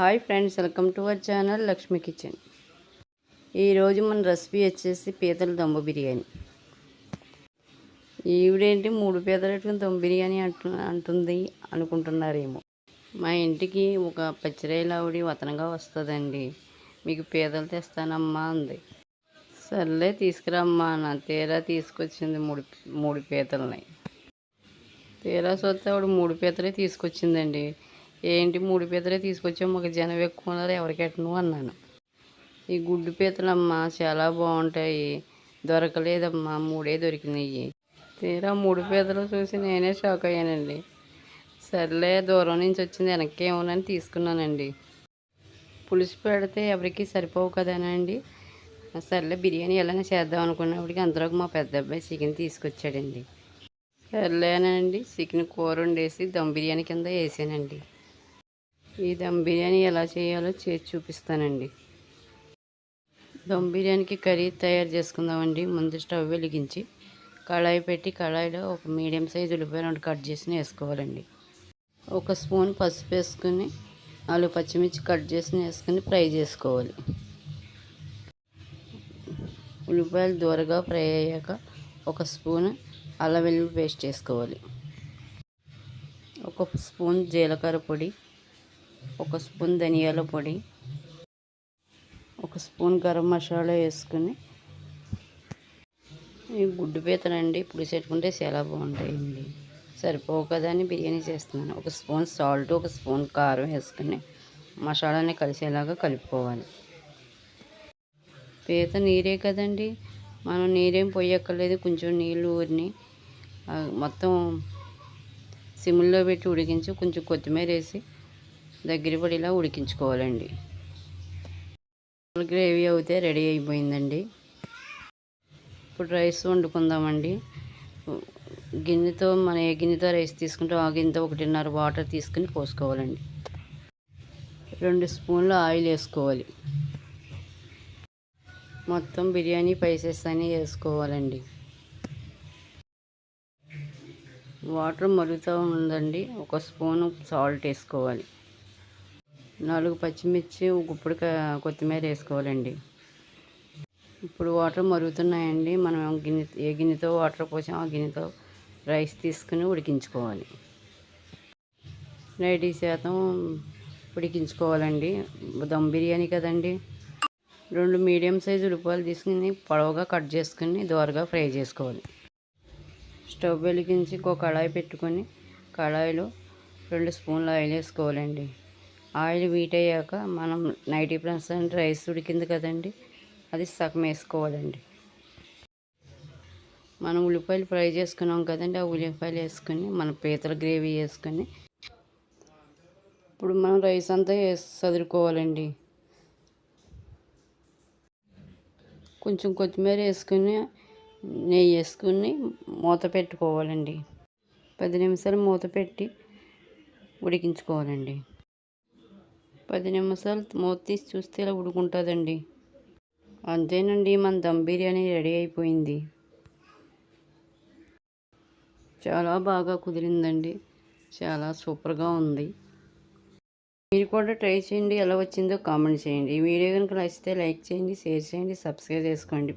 Hi friends welcome to our channel Lakshmi kitchen. ఈరోజు మన recipe వచ్చేసి పీతల దమ్ము బిర్యానీ. ఈవిడేంటి మూడు పీతలు పెట్టుకుని దొంబ బిర్యానీ అంటు అంటుంది అనుకుంటున్నారేమో. మా ఇంటికి ఒక పచ్చిరాయలావిడి వతనగా వస్తుందండి. మీకు పీతలు తెస్తానమ్మా అంది. సర్లే తీసుకురమ్మా నా తీరా తీసుకొచ్చింది మూడు మూడు పీతలని. తీరా చూస్తే ఆవిడ మూడు పీతలే తీసుకొచ్చిందండి. ఏంటి మూడు పీతలే తీసుకొచ్చావు మాకు జనం ఎక్కువ ఉన్నారు ఎవరికి అన్నాను. ఈ గుడ్డు పీతలమ్మా చాలా బాగుంటాయి. దొరకలేదమ్మా మూడే దొరికినాయి. తీరా మూడు పీతలు చూసి నేనే షాక్ అయ్యానండి. సర్లే దూరం నుంచి వచ్చింది వెనక్కి ఏమోనని తీసుకున్నానండి. పులుసు పెడితే ఎవరికి సరిపోవు కదానండి సర్లే బిర్యానీ ఎలా చేద్దాం అనుకున్నప్పటికీ అంతలోకి మా పెద్ద అబ్బాయి చికెన్ తీసుకొచ్చాడండి. సర్లేనండి చికెన్ కూర వండేసి దమ్ బిర్యానీ కింద వేసానండి. ఈ దమ్ బిర్యానీ ఎలా చేయాలో చేసి చూపిస్తానండి. దమ్ బిర్యానీకి కర్రీ తయారు చేసుకుందామండి. ముందు స్టవ్ వెలిగించి కళాయి పెట్టి కళాయిలో ఒక మీడియం సైజు ఉల్లిపాయ రెండు కట్ చేసి వేసుకోవాలండి. ఒక స్పూన్ పసుపు వేసుకుని నాలుగు పచ్చిమిర్చి కట్ చేసి వేసుకుని ఫ్రై చేసుకోవాలి. ఉల్లిపాయలు దూరగా ఫ్రై అయ్యాక ఒక స్పూన్ అల్లం వెల్లుల్లి పేస్ట్ వేసుకోవాలి. ఒక స్పూన్ జీలకర్ర పొడి ఒక స్పూన్ ధనియాల పొడి ఒక స్పూన్ గరం మసాలా వేసుకుని గుడ్డు పీతనండి ఇప్పుడు పెట్టుకుంటే చాలా బాగుంటాయండి. సరిపోవు కదా అని బిర్యానీ చేస్తున్నాను. ఒక స్పూన్ సాల్ట్ ఒక స్పూన్ కారం వేసుకుని మసాలాని కలిసేలాగా కలుపుకోవాలి. పీత నీరే కదండి. మనం నీరేం పోయక్కర్లేదు. కొంచెం నీళ్ళు ఊరిని మొత్తం సిమ్లో పెట్టి ఉడికించి కొంచెం కొత్తిమీర వేసి దగ్గర పడిలా ఉడికించుకోవాలండి. గ్రేవీ అయితే రెడీ అయిపోయిందండి. ఇప్పుడు రైస్ వండుకుందామండి. గిన్నెతో మన ఏ గిన్నెతో రైస్ తీసుకుంటే ఆ గిన్నెతో ఒకటిన్నర వాటర్ తీసుకుని పోసుకోవాలండి. రెండు స్పూన్లు ఆయిల్ వేసుకోవాలి. మొత్తం బిర్యానీ పైసెస్ అని వేసుకోవాలండి. వాటర్ మరుగుతూ ఉందండి. ఒక స్పూను సాల్ట్ వేసుకోవాలి. నాలుగు పచ్చిమిర్చి గుప్పుడు కొత్తిమీర వేసుకోవాలండి. ఇప్పుడు వాటర్ మరుగుతున్నాయండి. మనం గిన్నె ఏ గిన్నెతో వాటర్ పోసామో ఆ గిన్నెతో రైస్ తీసుకుని ఉడికించుకోవాలి. నైంటీ శాతం ఉడికించుకోవాలండి. దమ్ బిర్యానీ కదండి. రెండు మీడియం సైజు ఉల్లిపాయలు తీసుకుని పొడవుగా కట్ చేసుకుని దోరగా ఫ్రై చేసుకోవాలి. స్టవ్ వెలిగించి ఇంకో కళాయి పెట్టుకొని కళాయిలో రెండు స్పూన్లు ఆయిల్ వేసుకోవాలండి. ఆయిల్ వీట్ అయ్యాక మనం నైంటీ పర్సెంట్ రైస్ ఉడికింది కదండి అది సగం వేసుకోవాలండి. మనం ఉల్లిపాయలు ఫ్రై చేసుకున్నాం కదండి ఆ ఉల్లిపాయలు వేసుకొని మన పీతల గ్రేవీ వేసుకొని ఇప్పుడు మనం రైస్ అంతా వేసి చదురుకోవాలండి కొంచెం కొత్తిమీర వేసుకుని నెయ్యి వేసుకుని మూత పెట్టుకోవాలండి. పది నిమిషాలు మూత పెట్టి ఉడికించుకోవాలండి. పది నిమిషాలు మూత తీసి చూస్తే ఇలా ఉడుకుంటుందండి. అంతేనండి మన దమ్ బిర్యానీ రెడీ అయిపోయింది. చాలా బాగా కుదిరిందండి. చాలా సూపర్గా ఉంది. మీరు కూడా ట్రై చేయండి ఎలా వచ్చిందో కామెంట్ చేయండి. ఈ వీడియో కనుక నచ్చితే లైక్ చేయండి షేర్ చేయండి సబ్స్క్రైబ్ చేసుకోండి.